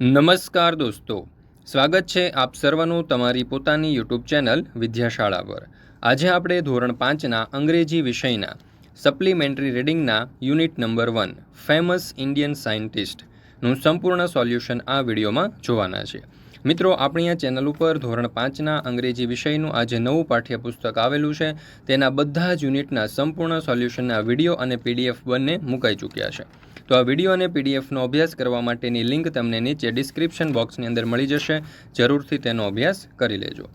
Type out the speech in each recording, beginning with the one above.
નમસ્કાર દોસ્તો. સ્વાગત છે આપ સર્વનું તમારી પોતાની યુટ્યુબ ચેનલ વિદ્યાશાળા પર. આજે આપણે ધોરણ પાંચના અંગ્રેજી વિષયના supplementary રીડિંગના unit number one, famous Indian સાયન્ટિસ્ટનું સંપૂર્ણ સોલ્યુશન આ વિડીયોમાં જોવાના છે. મિત્રો, આપણી આ ચેનલ ઉપર ધોરણ પાંચના અંગ્રેજી વિષયનું આજે નવું પાઠ્યપુસ્તક આવેલું છે. તેના બધા જ યુનિટના સંપૂર્ણ સોલ્યુશનના વીડિયો અને પીડીએફ બંને મુકાઈ ચૂક્યા છે. તો આ વીડિયો અને પીડીએફનો અભ્યાસ કરવા માટેની લિંક તમને નીચે ડિસ્ક્રિપ્શન બોક્સની અંદર મળી જશે. જરૂરથી તેનો અભ્યાસ કરી લેજો.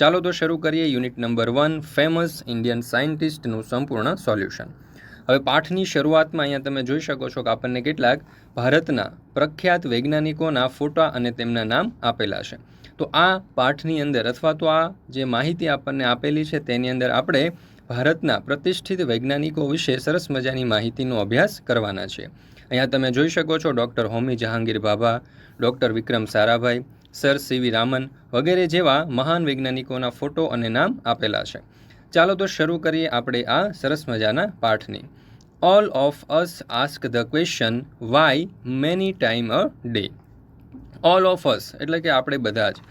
ચાલો તો શરૂ કરીએ unit number one, famous Indian સાયન્ટિસ્ટનું સંપૂર્ણ સોલ્યુશન. હવે પાઠની શરૂઆતમાં અહીંયા તમે જોઈ શકો છો કે આપણને કેટલાક ભારતના પ્રખ્યાત વૈજ્ઞાનિકોના ફોટા અને તેમના નામ આપેલા છે. તો આ પાઠની અંદર અથવા તો આ જે માહિતી આપણને આપેલી છે તેની અંદર આપણે ભારતના પ્રતિષ્ઠિત વૈજ્ઞાનિકો વિશે સરસ મજાની માહિતીનો અભ્યાસ કરવાના છે અહીંયા તમે જોઈ શકો છો doctor Homi Jahangir Bhabha doctor Vikram Sarabhai, sir CV Raman વગેરે જેવા મહાન વૈજ્ઞાનિકોના ફોટો અને નામ આપેલા છે. ચાલો તો શરૂ કરીએ આપણે આ સરસ મજાના પાઠની. All of us ask the question why many time a day all of us એટલે કે આપણે બધા જ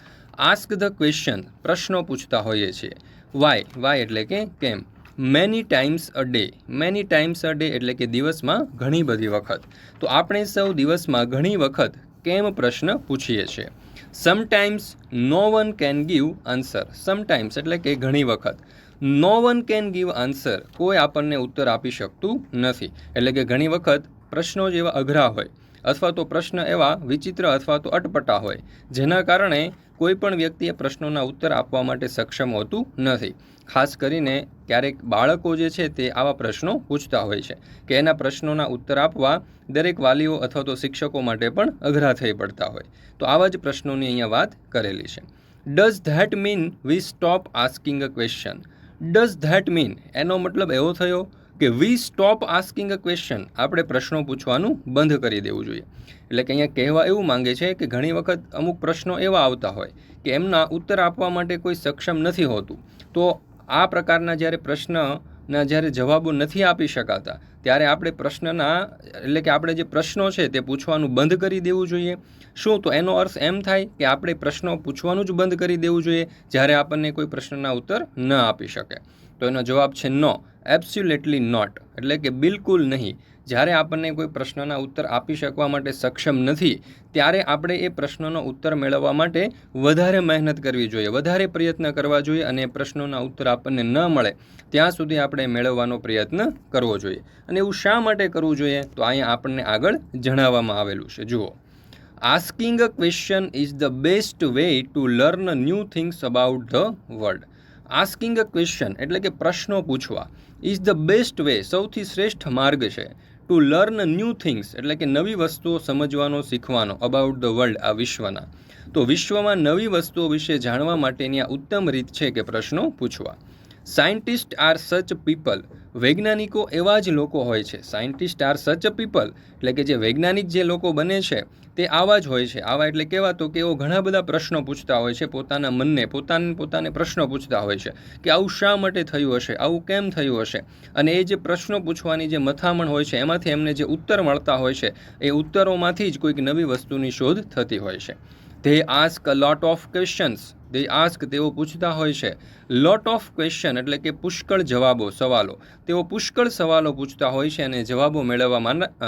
આસ્ક ધ ક્વેશ્ચન પ્રશ્નો પૂછતા હોઈએ છીએ. વાય વાય એટલે કે કેમ? Many times a day many times a day એટલે કે દિવસમાં ઘણી બધી વખત. તો આપણે સૌ દિવસમાં ઘણી વખત કેમ પ્રશ્ન પૂછીએ છીએ? Sometimes no one can give answer sometimes એટલે કે ઘણી વખત. No one can give answer કોઈ આપણને ઉત્તર આપી શકતું નથી. એટલે કે ઘણી વખત પ્રશ્નો જેવા અઘરા હોય. અથવા તો પ્રશ્ન એવા વિચિત્ર અથવા તો અટપટા હોય, જેના કારણે કોઈ પણ વ્યક્તિએ પ્રશ્નોના ઉત્તર આપવા માટે સક્ષમ હોતું નથી. ખાસ કરીને ક્યારેક બાળકો જે છે તે આવા પ્રશ્નો પૂછતા હોય છે, કે એના પ્રશ્નોના ઉત્તર આપવા દરેક વાલીઓ અથવા તો શિક્ષકો માટે પણ અઘરા થઈ પડતા હોય. તો આવા જ પ્રશ્નોની અહીંયા વાત કરેલી છે. Does that mean we stop asking a question does that mean એનો મતલબ એવો થયો કે we stop asking a question. આપણે પ્રશ્નો પૂછવાનું બંધ કરી દેવું જોઈએ. એટલે કે અહીંયા કહેવા એવું માંગે છે કે ઘણી વખત અમુક પ્રશ્નો એવા આવતા હોય કે એમના ઉત્તર આપવા માટે કોઈ સક્ષમ નથી હોતું. તો આ પ્રકારના જ્યારે પ્રશ્નના જ્યારે જવાબો નથી આપી શકાતા, ત્યારે આપણે પ્રશ્નના, એટલે કે આપણે જે પ્રશ્નો છે તે પૂછવાનું બંધ કરી દેવું જોઈએ. શું? તો એનો અર્થ એમ થાય કે આપણે પ્રશ્નો પૂછવાનું જ બંધ કરી દેવું જોઈએ જ્યારે આપણને કોઈ પ્રશ્નના ઉત્તર ન આપી શકે. તો એનો જવાબ છે નો એબ્સ્યુલેટલી નોટ એટલે કે બિલકુલ નહીં. જ્યારે આપણને કોઈ પ્રશ્નના ઉત્તર આપી શકવા માટે સક્ષમ નથી, ત્યારે આપણે એ પ્રશ્નનો ઉત્તર મેળવવા માટે વધારે મહેનત કરવી જોઈએ, વધારે પ્રયત્ન કરવા જોઈએ અને એ પ્રશ્નોના ઉત્તર આપણને ન મળે, ત્યાં સુધી આપણે મેળવવાનો પ્રયત્ન કરવો જોઈએ. અને એવું શા માટે કરવું જોઈએ? તો અહીંયા આપણને આગળ જણાવવામાં આવેલું છે. જુઓ. Asking a question is the best way to learn new things about the world asking a question એટલે કે પ્રશ્નો પૂછવા ઇઝ ધ બેસ્ટ વે સૌથી શ્રેષ્ઠ માર્ગ છે. ટુ લર્ન ન્યૂ થિંગ્સ એટલે કે નવી વસ્તુઓ સમજવાનો, શીખવાનો અબાઉટ ધ વર્લ્ડ આ વિશ્વના. તો વિશ્વમાં નવી વસ્તુઓ વિશે જાણવા માટેની આ ઉત્તમ રીત છે કે પ્રશ્નો પૂછવા. સાયન્ટિસ્ટ આર સચ પીપલ વૈજ્ઞાનિકો એવા જ લોકો હોય છે. Scientist are such people. એટલે કે જે વૈજ્ઞાનિક જે લોકો બને છે, તે આવા જ હોય છે. આવા એટલે કેવા તો કે એઓ ઘણા બધા પ્રશ્નો પૂછતા હોય છે, પોતાના મનને, પોતાને પોતાને પ્રશ્નો પૂછતા હોય છે કે આવું શા માટે થયું હશે, આવું કેમ થયું હશે? અને એ જે પ્રશ્નો પૂછવાની જે મથામણ હોય છે, એમાંથી એમને જે ઉત્તર મળતા હોય છે, એ ઉત્તરોમાંથી જ કોઈક નવી વસ્તુની શોધ થતી હોય છે. They ask a lot of questions they ask તેઓ પૂછતા હોય છે. લોટ ઓફ ક્વેશ્ચન એટલે કે પુષ્કળ જવાબો, સવાલો. તેઓ પુષ્કળ સવાલો પૂછતા હોય છે અને જવાબો મેળવવા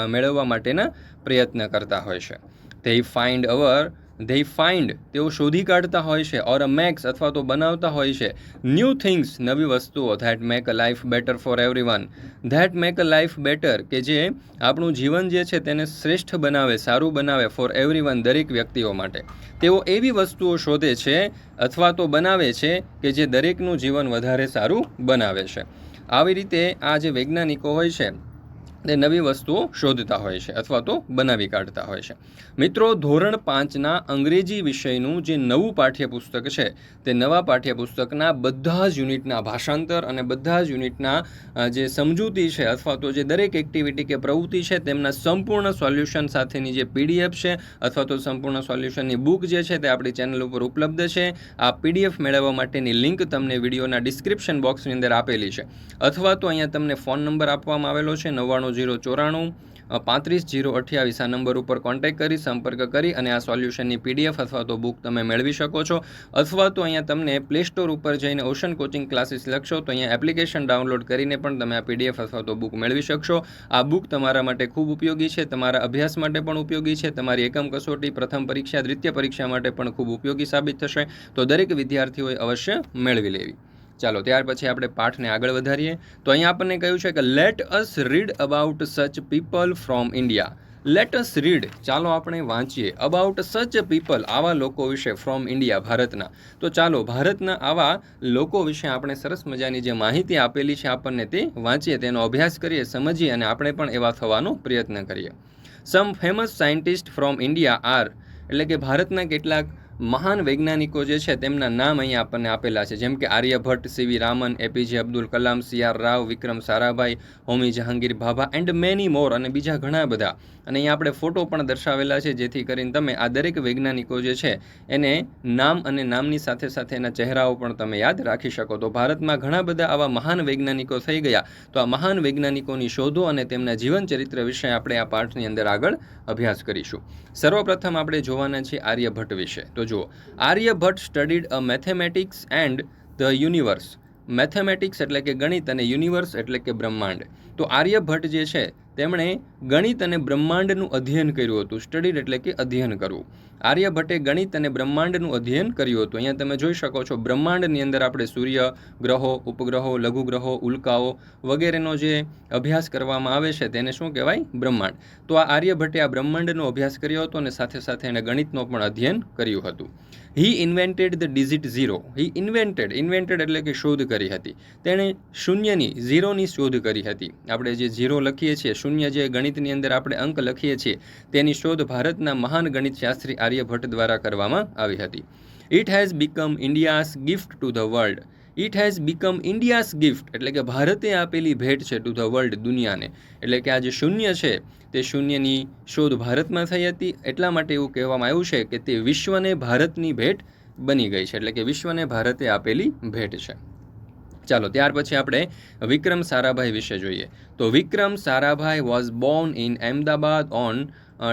મેળવવા માટેના પ્રયત્ન કરતા હોય છે. They find our they find તેઓ શોધી કાઢતા હોય છે ઓર અ મેક્સ અથવા તો બનાવતા હોય છે. ન્યૂ થિંગ્સ નવી વસ્તુઓ that make a life better for everyone that make a life better કે જે આપણું જીવન જે છે તેને શ્રેષ્ઠ બનાવે, સારું બનાવે ફોર એવરી વન દરેક વ્યક્તિઓ માટે. તેઓ એવી વસ્તુઓ શોધે છે અથવા તો બનાવે છે કે જે દરેકનું જીવન વધારે સારું બનાવે છે. આવી રીતે આ જે વૈજ્ઞાનિકો હોય છે તે નવી વસ્તુઓ શોધતા હોય છે અથવા તો બનાવી કાઢતા હોય છે. મિત્રો, ધોરણ પાંચના અંગ્રેજી વિષયનું જે નવું પાઠ્યપુસ્તક છે, તે નવા પાઠ્યપુસ્તકના બધા જ યુનિટના ભાષાંતર અને બધા જ યુનિટના જે સમજૂતી છે અથવા તો જે દરેક એક્ટિવિટી કે પ્રવૃત્તિ છે, તેમના સંપૂર્ણ સોલ્યુશન સાથેની જે પીડીએફ છે અથવા તો સંપૂર્ણ સોલ્યુશનની બુક જે છે તે આપણી ચેનલ ઉપર ઉપલબ્ધ છે. આ પીડીએફ મેળવવા માટેની લિંક તમને વિડીયોના ડિસ્ક્રિપ્શન બોક્સની અંદર આપેલી છે. અથવા તો અહીંયા તમને ફોન નંબર આપવામાં આવેલો છે, નવ્વાણું જીરો ચોરાણું પાંત્રીસ જીરો અઠ્યાવીસ આ નંબર ઉપર કોન્ટેક્ટ કરી, સંપર્ક કરી અને આ સોલ્યુશનની પીડીએફ અથવા તો બુક તમે મેળવી શકો છો. અથવા તો અહીંયા તમને પ્લે સ્ટોર ઉપર જઈને ઓશન કોચિંગ ક્લાસીસ લખશો, તો અહીંયા એપ્લિકેશન ડાઉનલોડ કરીને પણ તમે આ પીડીએફ અથવા તો બુક મેળવી શકશો. આ બુક તમારા માટે ખૂબ ઉપયોગી છે, તમારા અભ્યાસ માટે પણ ઉપયોગી છે, તમારી એકમ કસોટી, પ્રથમ પરીક્ષા, દ્વિતીય પરીક્ષા માટે પણ ખૂબ ઉપયોગી સાબિત થશે. તો દરેક વિદ્યાર્થીઓએ અવશ્ય મેળવી લેવી. ચાલો, ત્યાર પછી આપણે પાઠને આગળ વધારીએ. તો અહીંયા આપણને કહ્યું છે કે let us read about such people from India let us read ચાલો આપણે વાંચીએ. અબાઉટ સચ પીપલ આવા લોકો વિશે ફ્રોમ ઇન્ડિયા ભારતના. તો ચાલો, ભારતના આવા લોકો વિશે આપણે સરસ મજાની જે માહિતી આપેલી છે આપણને તે વાંચીએ, તેનો અભ્યાસ કરીએ, સમજીએ અને આપણે પણ એવા થવાનો પ્રયત્ન કરીએ. Some famous scientist from India are એટલે કે ભારતના કેટલાક મહાન વૈજ્ઞાનિકો જે છે, તેમના નામ અહીંયા આપણને આપેલા છે. જેમ કે Aryabhatta, CV Raman, APJ Abdul Kalam, C R Rao, Vikram Sarabhai, Homi Jahangir Bhabha, and many more અને બીજા ઘણા બધા. અને અહીંયા આપણે ફોટો પણ દર્શાવેલા છે, જેથી કરીને તમે આ દરેક વૈજ્ઞાનિકો જે છે, એને નામ અને નામની સાથે સાથે એના ચહેરાઓ પણ તમે યાદ રાખી શકો. તો ભારતમાં ઘણા બધા આવા મહાન વૈજ્ઞાનિકો થઈ ગયા. તો આ મહાન વૈજ્ઞાનિકોની શોધો અને તેમના જીવન ચરિત્ર વિશે આપણે આ પાઠની અંદર આગળ અભ્યાસ કરીશું. સર્વપ્રથમ આપણે જોવાના છીએ આર્યભટ્ટ વિશે. તો જુઓ, Aryabhatta studied a mathematics and the universe mathematics એટલે કે ગણિત અને યુનિવર્સ એટલે કે બ્રહ્માંડ. તો આર્યભટ્ટ જે છે તેમણે ગણિત અને બ્રહ્માંડનું અધ્યયન કર્યું હતું સ્ટડીડ એટલે કે અધ્યયન કરવું. આર્યભટ્ટે ગણિત અને બ્રહ્માંડનું અધ્યયન કર્યું હતું. અહીંયા તમે જોઈ શકો છો, બ્રહ્માંડની અંદર આપણે સૂર્ય, ગ્રહો, ઉપગ્રહો, લઘુગ્રહો, ઉલ્કાઓ વગેરેનો જે અભ્યાસ કરવામાં આવે છે તેને શું કહેવાય? બ્રહ્માંડ. તો આ આર્યભટ્ટે આ બ્રહ્માંડનો અભ્યાસ કર્યો હતો અને સાથે સાથે એણે ગણિતનો પણ અધ્યયન કર્યું હતું. He invented the digit zero he invented invented એટલે કે શોધ કરી હતી. તેણે શૂન્યની, ઝીરોની શોધ કરી હતી. આપણે જે ઝીરો લખીએ છીએ શૂન્ય જે ગણિતની અંદર આપણે અંક લખીએ છીએ, તેની શોધ ભારતના મહાન ગણિતશાસ્ત્રી આર્યભટ્ટ દ્વારા કરવામાં આવી હતી. It has become India's gift to the world it has become India's gift એટલે કે ભારતે આપેલી ભેટ છે ટુ ધ વર્લ્ડ દુનિયાને. એટલે કે આ જે શૂન્ય છે, તે શૂન્યની શોધ ભારતમાં થઈ હતી. એટલા માટે એવું કહેવામાં આવ્યું છે કે તે વિશ્વને ભારતની ભેટ બની ગઈ છે, એટલે કે વિશ્વને ભારતે આપેલી ભેટ છે. ચાલો, ત્યાર પછી આપણે વિક્રમ સારાભાઈ વિશે જોઈએ. તો Vikram Sarabhai was born in Ahmedabad on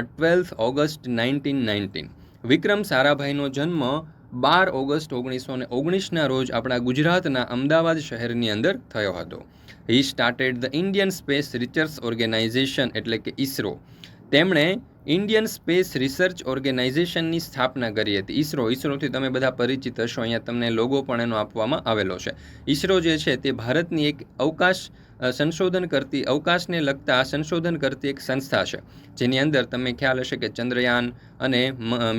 twelfth August nineteen nineteen Vikram સારાભાઈનો જન્મ બાર ઓગસ્ટ ઓગણીસો ને ઓગણીસના રોજ આપણા ગુજરાતના અમદાવાદ શહેરની અંદર થયો હતો. He started the Indian space research organisation એટલે કે ઇસરો તેમણે ઇન્ડિયન સ્પેસ રિસર્ચ ઓર્ગેનાઇઝેશનની સ્થાપના કરી હતી. ઇસરો ઇસરોથી તમે બધા પરિચિત હશો, અહીંયા તમને લોગો પણ એનો આપવામાં આવેલો છે. ઇસરો જે છે તે ભારતની એક અવકાશ સંશોધન કરતી, અવકાશને લગતા સંશોધન કરતી એક સંસ્થા છે. જેની અંદર તમને ખ્યાલ હશે કે ચંદ્રયાન અને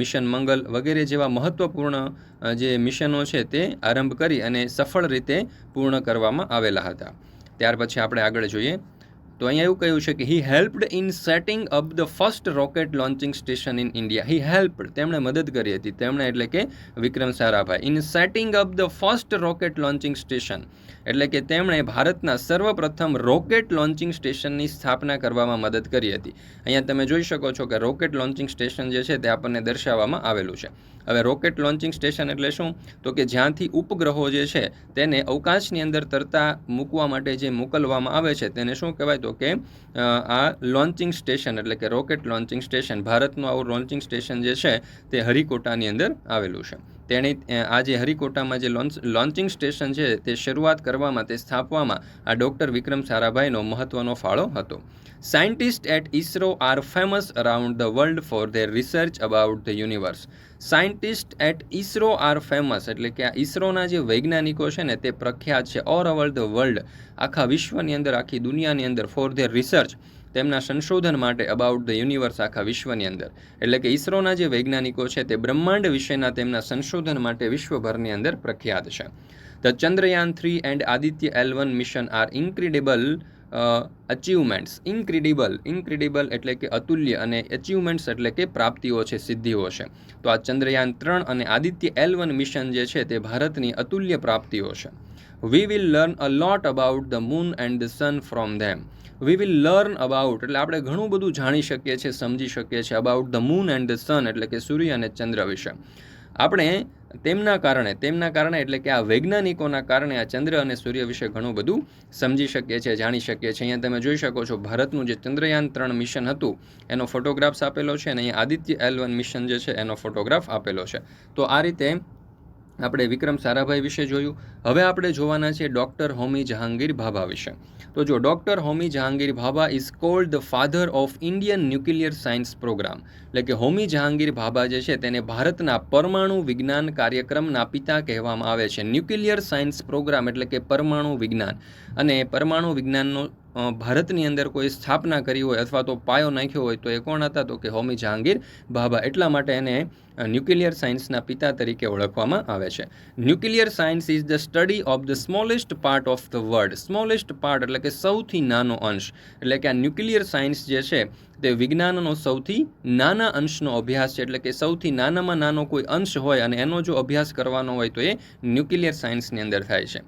મિશન મંગલ વગેરે જેવા મહત્ત્વપૂર્ણ જે મિશનો છે તે આરંભ કરી અને સફળ રીતે પૂર્ણ કરવામાં આવેલા હતા. ત્યાર પછી આપણે આગળ જોઈએ. તો અહીંયા એવું કહ્યું છે કે he helped in setting up the first rocket launching station in India he helped તેમણે મદદ કરી હતી. તેમણે એટલે કે Vikram Sarabhai. In setting up the first rocket launching station એટલે કે તેમણે ભારતના સર્વપ્રથમ રોકેટ લોન્ચિંગ સ્ટેશનની સ્થાપના કરવામાં મદદ કરી હતી. અહીંયા તમે જોઈ શકો છો કે રોકેટ લોન્ચિંગ સ્ટેશન જે છે તે આપણને દર્શાવવામાં આવેલું છે. હવે રોકેટ લોન્ચિંગ સ્ટેશન એટલે શું? તો કે જ્યાંથી ઉપગ્રહો જે છે તેને અવકાશની અંદર તરતા મૂકવા માટે જે મોકલવામાં આવે છે તેને શું કહેવાય? તો કે આ લોન્ચિંગ સ્ટેશન એટલે કે રોકેટ લોન્ચિંગ સ્ટેશન ભારતનું આવું લોન્ચિંગ સ્ટેશન જે છે તે હરિકોટાની અંદર આવેલું છે. તેણે આજે હરિકોટામાં જે લોન્ચ, લોન્ચિંગ સ્ટેશન છે તે શરૂઆત કરવામાં તે સ્થાપવામાં આ ડૉક્ટર વિક્રમ સારાભાઈનો મહત્ત્વનો ફાળો હતો. Scientist at ISRO are famous around the world for their research about the universe. Scientist at ISRO are famous એટલે કે આ ઇસરોના જે વૈજ્ઞાનિકો છે ને તે પ્રખ્યાત છે ઓલ ઓવર ધ વર્લ્ડ આખા વિશ્વની અંદર, આખી દુનિયાની અંદર ફોર ધેર રિસર્ચ તેમના સંશોધન માટે અબાઉટ ધ યુનિવર્સ આખા વિશ્વની અંદર. એટલે કે ઇસરોના જે વૈજ્ઞાનિકો છે તે બ્રહ્માંડ વિશેના તેમના સંશોધન માટે વિશ્વભરની અંદર પ્રખ્યાત છે. The Chandrayaan three and Aditya L one mission are incredible achievements incredible incredible એટલે કે અતુલ્ય અને અચીવમેન્ટ્સ એટલે કે પ્રાપ્તિઓ છે, સિદ્ધિઓ છે. તો આ ચંદ્રયાન ત્રણ અને આદિત્ય એલ વન મિશન જે છે તે ભારતની અતુલ્ય પ્રાપ્તિઓ છે. We will learn a lot about the moon and the sun from them we will learn about એટલે આપણે ઘણું બધું જાણી શકીએ છીએ, સમજી શકીએ છીએ about the moon and the sun એટલે કે સૂર્ય અને ચંદ્ર વિશે. આપણે તેમના કારણે તેમના કારણે એટલે કે આ વૈજ્ઞાનિકોના કારણે આ ચંદ્ર અને સૂર્ય વિશે ઘણું બધું સમજી શકીએ છીએ, જાણી શકીએ છીએ. અહીંયા તમે જોઈ શકો છો, ભારતનું જે ચંદ્રયાન ત્રણ મિશન હતું, એનો ફોટોગ્રાફ્સ આપેલો છે અને અહીંયા આદિત્ય એલ વન મિશન જે છે, એનો ફોટોગ્રાફ આપેલો છે. તો આ રીતે આપણે વિક્રમ સારાભાઈ વિશે જોયું. હવે આપણે જોવાના છે ડૉક્ટર હોમી જહાંગીર ભાભા વિશે. તો જો doctor Homi Jahangir Bhabha is called the father of Indian nuclear science programme એટલે કે હોમી જહાંગીર ભાભા જે છે તેને ભારતના પરમાણુ વિજ્ઞાન કાર્યક્રમના પિતા કહેવામાં આવે છે. ન્યુક્લિયર સાયન્સ પ્રોગ્રામ એટલે કે પરમાણુ વિજ્ઞાન. અને પરમાણુ વિજ્ઞાનનો ભારતની અંદર કોઈ સ્થાપના કરી હોય અથવા તો પાયો નાખ્યો હોય તો એ કોણ હતા? તો કે હોમી જહાંગીર ભાભા એટલા માટે એને ન્યુક્લિયર સાયન્સના પિતા તરીકે ઓળખવામાં આવે છે. Nuclear science is the study of the smallest part of the world. Smallest part એટલે કે સૌથી નાનો અંશ. એટલે કે આ ન્યુક્લિયર સાયન્સ જે છે તે વિજ્ઞાનનો સૌથી નાના અંશનો અભ્યાસ છે. એટલે કે સૌથી નાનામાં નાનો કોઈ અંશ હોય અને એનો જો અભ્યાસ કરવાનો હોય તો એ ન્યુક્લિયર સાયન્સની અંદર થાય છે.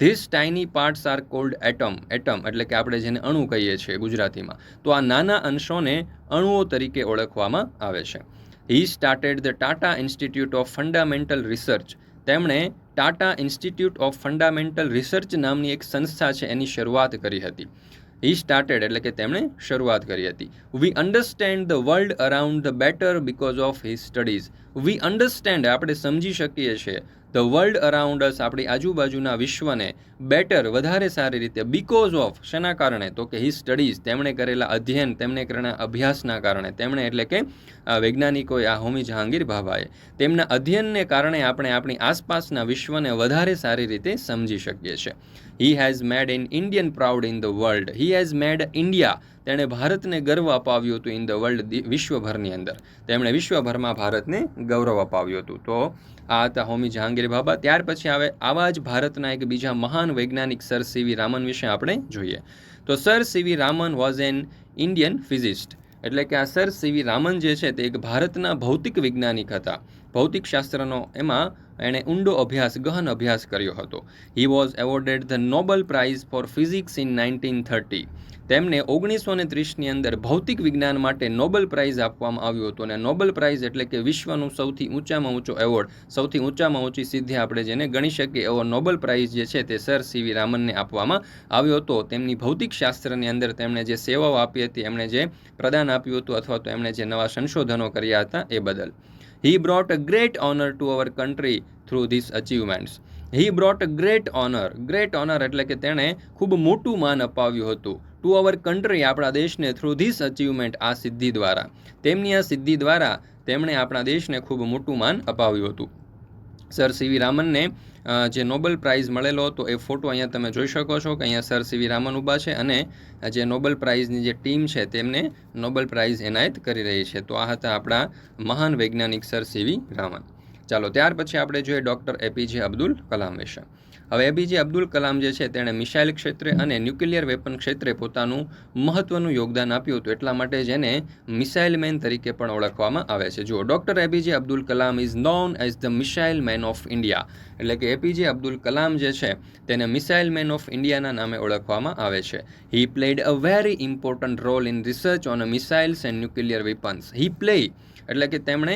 This tiny parts are called atom atom એટલે કે આપણે જેને અણુ કહીએ છીએ ગુજરાતીમાં. તો આ નાના અંશોને અણુઓ તરીકે ઓળખવામાં આવે છે. He started the Tata institute of fundamental research તેમણે Tata institute of fundamental research નામની એક સંસ્થા છે, એની શરૂઆત કરી હતી. હી સ્ટાર્ટેડ એટલે કે તેમણે શરૂઆત કરી હતી. We understand the world around the better because of his studies we understand આપણે સમજી શકીએ છીએ. ધ વર્લ્ડ અરાઉન્ડ અસ આપણી આજુબાજુના વિશ્વને બેટર વધારે સારી રીતે બિકોઝ ઓફ શેના કારણે? તો કે હી સ્ટડીઝ તેમણે કરેલા અધ્યયન, તેમણે કરેલા અભ્યાસના કારણે. તેમણે એટલે કે વૈજ્ઞાનિકોએ આ હોમી જહાંગીર ભાભાએ, તેમના અધ્યયનને કારણે આપણે આપણી આસપાસના વિશ્વને વધારે સારી રીતે સમજી શકીએ છીએ. He has made in Indian proud in the world he has made India તેણે ભારતને ગર્વ અપાવ્યું હતું ઇન ધ વર્લ્ડ વિશ્વભરની અંદર. તેમણે વિશ્વભરમાં ભારતને ગૌરવ અપાવ્યું હતું. તો આ હતા હોમી જહાંગીર બાબા. ત્યાર પછી આવે આવા જ ભારતના એક બીજા મહાન વૈજ્ઞાનિક સર સીવી રામન વિશે આપણે જોઈએ. તો sir CV Raman was an Indian physicist એટલે કે આ સર સીવી રામન જે છે તે એક ભારતના ભૌતિક વૈજ્ઞાનિક હતા. ભૌતિક શાસ્ત્રનો એમાં એણે ઊંડો અભ્યાસ, ગહન અભ્યાસ કર્યો હતો. He was awarded the Nobel prize for physics in nineteen thirty તેમને ઓગણીસો ને ત્રીસની અંદર ભૌતિક વિજ્ઞાન માટે નોબલ પ્રાઇઝ આપવામાં આવ્યું હતું. અને નોબલ પ્રાઇઝ એટલે કે વિશ્વનું સૌથી ઊંચામાં ઊંચો એવોર્ડ. સૌથી ઊંચામાં ઊંચી સિદ્ધિ આપણે જેને ગણી શકીએ એવો નોબલ પ્રાઇઝ જે છે તે સર સીવી રામનને આપવામાં આવ્યો હતો. તેમની ભૌતિક શાસ્ત્રની અંદર તેમણે જે સેવાઓ આપી હતી, એમણે જે પ્રદાન આપ્યું હતું અથવા તો એમણે જે નવા સંશોધનો કર્યા હતા એ બદલ. He brought a great honour to our country through this achievements he brought great honour great honour એટલે કે તેણે ખૂબ મોટું માન અપાવ્યું હતું. ટુ અવર કન્ટ્રી આપણા દેશને થ્રુ ધીસ અચીવમેન્ટ આ સિદ્ધિ દ્વારા. તેમની આ સિદ્ધિ દ્વારા તેમણે આપણા દેશને ખૂબ મોટું માન અપાવ્યું હતું. સર સીવી રામનને જે નોબલ પ્રાઇઝ મળેલો હતો, એ ફોટો અહીંયા તમે જોઈ શકો છો કે અહીંયા સર સીવી રામન ઊભા છે અને જે નોબલ પ્રાઇઝની જે ટીમ છે, તેમને નોબલ પ્રાઇઝ એનાયત કરી રહી છે. તો આ હતા આપણા મહાન વૈજ્ઞાનિક સર સીવી રામન ચાલો, ત્યાર પછી આપણે જોઈએ ડૉક્ટર એપીજે અબ્દુલ કલામ વિશે. હવે એપીજે અબ્દુલ કલામ જે છે, તેણે મિસાઇલ ક્ષેત્રે અને ન્યુક્લિયર વેપન ક્ષેત્રે પોતાનું મહત્વનું યોગદાન આપ્યું હતું, એટલા માટે જેને મિસાઇલ મેન તરીકે પણ ઓળખવામાં આવે છે. જુઓ, doctor APJ Abdul Kalam is known as the missile man of India. એટલે કે એપીજે અબ્દુલ કલામ જે છે, તેને મિસાઇલ મેન ઓફ ઇન્ડિયાના નામે ઓળખવામાં આવે છે. He played a very important role in research on missiles and nuclear weapons he play એટલે કે તેમણે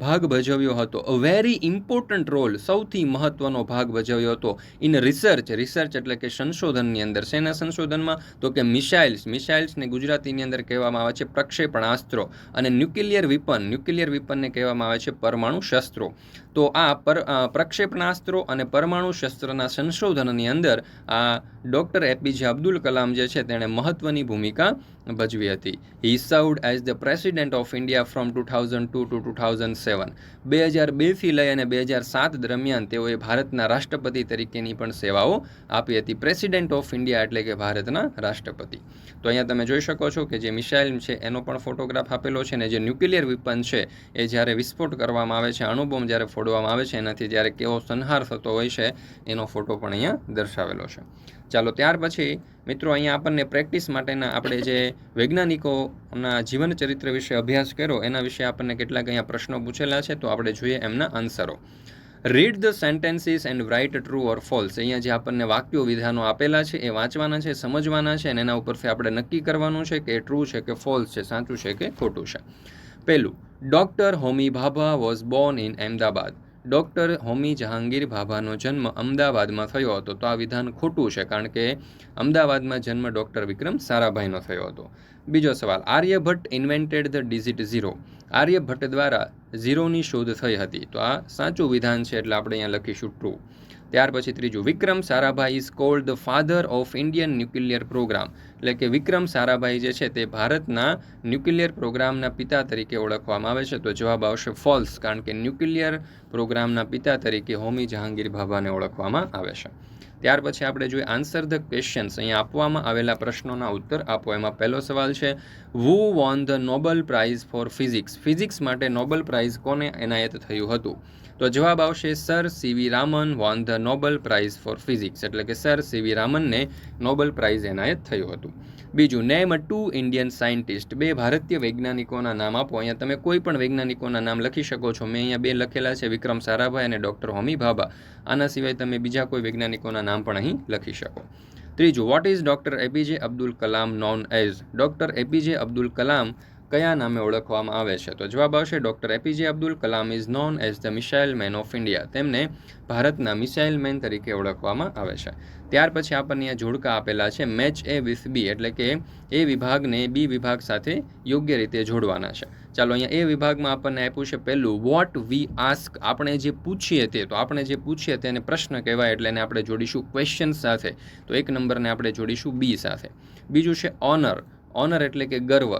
ભાગ ભજવ્યો હતો. અ વેરી ઇમ્પોર્ટન્ટ રોલ સૌથી મહત્વનો ભાગ ભજવ્યો હતો ઇન રિસર્ચ રિસર્ચ એટલે કે સંશોધનની અંદર. શેના સંશોધનમાં? તો કે મિસાઇલ્સ મિસાઇલ્સને ગુજરાતીની અંદર કહેવામાં આવે છે પ્રક્ષેપણાસ્ત્રો. અને ન્યુક્લિયર વિપન ન્યુક્લિયર વિપનને કહેવામાં આવે છે પરમાણુ શસ્ત્રો. તો આ પર પ્રક્ષેપણાસ્ત્રો અને પરમાણુ શસ્ત્રના સંશોધનની અંદર આ ડૉક્ટર એપીજે અબ્દુલ કલામ જે છે તેણે મહત્વની ભૂમિકા ભજવી હતી. He served as the president of India from two thousand two to two thousand seven બે હજાર બેથી લઈ અને બે હજાર સાત દરમિયાન તેઓએ ભારતના રાષ્ટ્રપતિ તરીકેની પણ સેવાઓ આપી હતી. પ્રેસિડેન્ટ ઓફ ઇન્ડિયા એટલે કે ભારતના રાષ્ટ્રપતિ. તો અહીંયા તમે જોઈ શકો છો કે જે મિસાઇલ છે એનો પણ ફોટોગ્રાફ આપેલો છે ને જે ન્યુક્લિયર વિપન છે એ જ્યારે વિસ્ફોટ કરવામાં આવે છે, અણુબોમ્બ જ્યારે ફોડવામાં આવે છે, એનાથી જ્યારે કેવો સંહાર થતો હોય છે, એનો ફોટો પણ અહીંયા દર્શાવેલો છે. ચાલો, ત્યાર પછી મિત્રો અહીંયા આપણને પ્રેક્ટિસ માટેના આપણે જે વૈજ્ઞાનિકોના જીવન ચરિત્ર વિશે અભ્યાસ કર્યો, એના વિશે આપણને કેટલાક અહીંયા પ્રશ્નો પૂછેલા છે, તો આપણે જોઈએ એમના આન્સરો. Read the sentences and write true or false અહીંયા જે આપણને વાક્યો વિધાનો આપેલા છે, એ વાંચવાના છે, સમજવાના છે, અને એના ઉપરથી આપણે નક્કી કરવાનું છે કે એ ટ્રુ છે કે ફોલ્સ છે, સાચું છે કે ખોટું છે. પહેલું doctor Homi Bhabha was born in Ahmedabad doctor Homi Jahangir ભાભાનો જન્મ અમદાવાદમાં થયો હતો. તો આ વિધાન ખોટું છે કારણ કે અમદાવાદમાં જન્મ ડૉક્ટર વિક્રમ સારાભાઈનો થયો હતો. બીજો સવાલ, Aryabhatta invented the digit zero Aryabhatta દ્વારા ઝીરોની શોધ થઈ હતી. તો આ સાચું વિધાન છે એટલે આપણે અહીંયા લખીશું ટ્રુ ત્યાર પછી ત્રીજું, Vikram Sarabhai is called the father of Indian nuclear programme એટલે કે વિક્રમ સારાભાઈ જે છે તે ભારતના ન્યુક્લિયર પ્રોગ્રામના પિતા તરીકે ઓળખવામાં આવે છે. તો જવાબ આવશે ફોલ્સ કારણ કે ન્યુક્લિયર પ્રોગ્રામના પિતા તરીકે હોમી જહાંગીર ભાભાને ઓળખવામાં આવે છે. ત્યાર પછી આપણે જોઈએ આન્સર ધ ક્વેશ્ચન્સ અહીંયા આપવામાં આવેલા પ્રશ્નોના ઉત્તર આપો. એમાં પહેલો સવાલ છે who won the Nobel prize for physics physics માટે નોબલ પ્રાઇઝ કોને એનાયત થયું હતું? તો જવાબ આવશે sir CV Raman won the Nobel prize for physics એટલે કે સર સીવી રામનને નોબલ પ્રાઇઝ એનાયત થયું હતું. બીજું નેમ ટુ ઇન્ડિયન સાયન્ટિસ્ટ બે ભારતીય વૈજ્ઞાનિકોના નામ આપો. અહીંયા તમે કોઈ પણ વૈજ્ઞાનિકોના નામ લખી શકો છો. મેં અહીંયા બે લખેલા છે, વિક્રમ સારાભાઈ અને ડૉક્ટર હોમી ભાભા. આના સિવાય તમે બીજા કોઈ વૈજ્ઞાનિકોના નામ પણ અહીં લખી શકો. ત્રીજું what is doctor APJ Abdul Kalam known as doctor APJ Abdul Kalam કયા નામે ઓળખવામાં આવે છે? તો જવાબ આવશે doctor APJ Abdul Kalam is known as the missile man of India તેમને ભારતના મિસાઇલ મેન તરીકે ઓળખવામાં આવે છે. ત્યાર પછી આપણને અહીંયા જોડકા આપેલા છે મેચ એ વિથ બી એટલે કે એ વિભાગને બી વિભાગ સાથે યોગ્ય રીતે જોડવાના છે. ચાલો અહીંયા એ વિભાગમાં આપણને આપ્યું છે પહેલું વોટ વી આસ્ક આપણે જે પૂછીએ તે, તો આપણે જે પૂછીએ તેને પ્રશ્ન કહેવાય એટલે એને આપણે જોડીશું ક્વેશ્ચન સાથે. તો એક નંબરને આપણે જોડીશું બી સાથે. બીજું છે ઓનર ઓનર એટલે કે ગર્વ.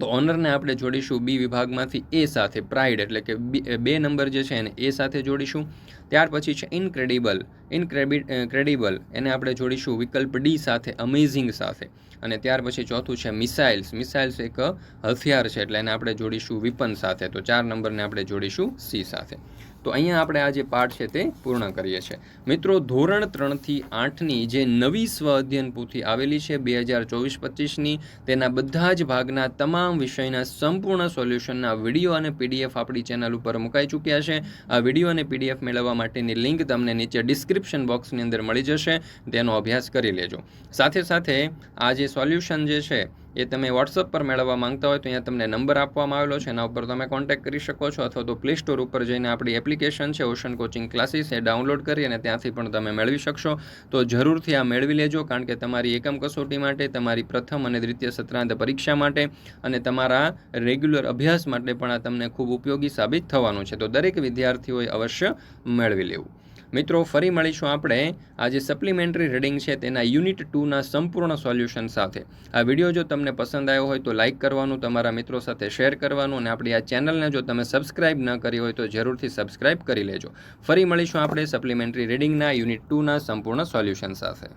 તો ઓનરને આપણે જોડીશું બી વિભાગમાંથી એ સાથે પ્રાઇડ એટલે કે બી- નંબર જે છે એને એ સાથે જોડીશું. ત્યાર પછી છે ઇનક્રેડિબલ ઇનક્રેબી ક્રેડિબલ એને આપણે જોડીશું વિકલ્પ ડી સાથે અમેઝિંગ સાથે. અને ત્યાર પછી ચોથું છે મિસાઇલ્સ મિસાઇલ્સ એક હથિયાર છે એટલે એને આપણે જોડીશું વિપન સાથે. તો ચાર નંબરને આપણે જોડીશું સી સાથે. તો અહીંયા આપણે આ જે પાઠ છે તે પૂર્ણ કરીએ છીએ. મિત્રો, ધોરણ ત્રણથી આઠની જે નવી સ્વ અધ્યયન પૂથી આવેલી છે બે હજાર ચોવીસ પચીસની તેના બધા જ ભાગના તમામ વિષયના સંપૂર્ણ સોલ્યુશનના વીડિયો અને પીડીએફ આપણી ચેનલ ઉપર મુકાઈ ચૂક્યા છે. આ વીડિયો અને પીડીએફ મેળવવા માટેની લિંક તમને નીચે ડિસ્ક્રિપ્શન બોક્સની અંદર મળી જશે, તેનો અભ્યાસ કરી લેજો. સાથે સાથે આ જે સોલ્યુશન જે છે એ તમે વોટ્સઅપ પર મેળવવા માંગતા હોય તો અહીંયા તમને નંબર આપવામાં આવેલો છે. એના ઉપર તમે કોન્ટેક્ટ કરી શકો છો અથવા તો પ્લે સ્ટોર ઉપર જઈને આપણી એપ્લિકેશન છે ઓશન કોચિંગ ક્લાસીસ એ ડાઉનલોડ કરી અને ત્યાંથી પણ તમે મેળવી શકશો. તો જરૂરથી આ મેળવી લેજો કારણ કે તમારી એકમ કસોટી માટે, તમારી પ્રથમ અને દ્વિતીય સત્રાંત પરીક્ષા માટે અને તમારા રેગ્યુલર અભ્યાસ માટે પણ આ તમને ખૂબ ઉપયોગી સાબિત થવાનું છે. તો દરેક વિદ્યાર્થીઓએ અવશ્ય મેળવી લેવું. મિત્રો, ફરી મળીશું આપણે આ જે સપ્લિમેન્ટરી રીડિંગ છે તેના યુનિટ ટુના સંપૂર્ણ સોલ્યુશન સાથે. આ વીડિયો જો તમને પસંદ આવ્યો હોય તો લાઇક કરવાનું, તમારા મિત્રો સાથે શેર કરવાનું અને આપણી આ ચેનલને જો તમે સબસ્ક્રાઇબ ન કરી હોય તો જરૂરથી સબસ્ક્રાઇબ કરી લેજો. ફરી મળીશું આપણે સપ્લિમેન્ટરી રીડિંગના યુનિટ ટુના સંપૂર્ણ સોલ્યુશન સાથે.